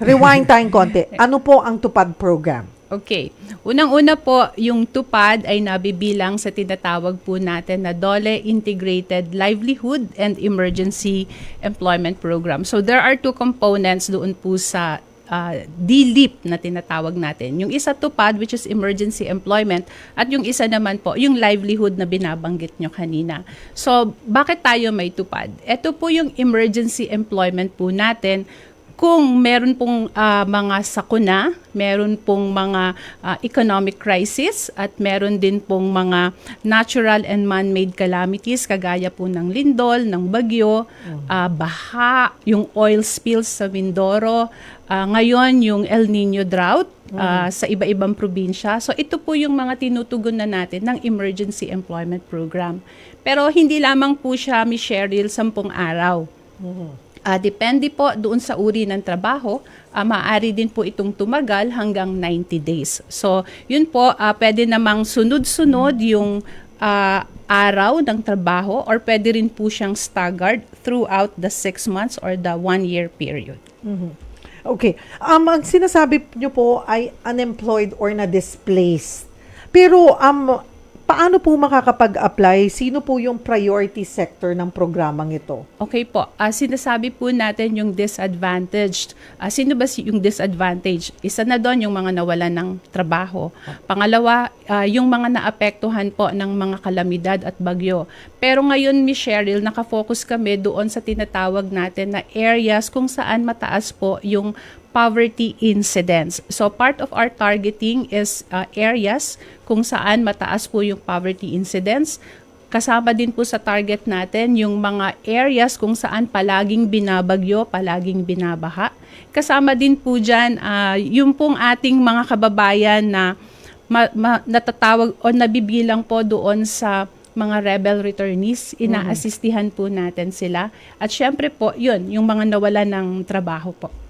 rewind tayong konti. Ano po ang tupad program? Okay. Unang-una po, yung TUPAD ay nabibilang sa tinatawag po natin na DOLE Integrated Livelihood and Emergency Employment Program. So there are two components doon po sa uh, DLEAP na tinatawag natin. Yung isa TUPAD, which is Emergency Employment, at yung isa naman po, yung livelihood na binabanggit nyo kanina. So, bakit tayo may TUPAD? Ito po yung emergency employment po natin kung meron pong ah, mga sakuna, meron pong mga ah, economic crisis at meron din pong mga natural and man-made calamities kagaya po ng lindol, ng bagyo, ah, baha, yung oil spills sa Mindoro, ah, ngayon yung El Nino drought ah, sa iba-ibang probinsya. So ito po yung mga tinutugon na natin ng Emergency Employment Program. Pero hindi lamang po siya, Miss Cheryl, sampung araw. Ah, depende po doon sa uri ng trabaho, ah, maaari din po itong tumagal hanggang 90 days. So, yun po, ah, pwede namang sunod-sunod yung ah, araw ng trabaho or pwede rin po siyang staggered throughout the 6 months or the 1-year period. Okay. Um, ang sinasabi niyo po ay unemployed or na-displaced. Pero um, paano po makakapag-apply? Sino po yung priority sector ng programang ito? Okay po. Ah, sinasabi po natin yung disadvantaged. Ah, sino ba si- yung disadvantage? Isa na doon yung mga nawalan ng trabaho. Pangalawa, ah, yung mga naapektuhan po ng mga kalamidad at bagyo. Pero ngayon, Miss Cheryl, nakafocus kami doon sa tinatawag natin na areas kung saan mataas po yung poverty incidence. So part of our targeting is ah, areas kung saan mataas po yung poverty incidence. Kasama din po sa target natin yung mga areas kung saan palaging binabagyo, palaging binabaha. Kasama din po dyan ah, yung pong ating mga kababayan na ma- ma- natatawag o nabibilang po doon sa mga rebel returnees, inaasistihan po natin sila. At syempre po, yun, yung mga nawala ng trabaho po.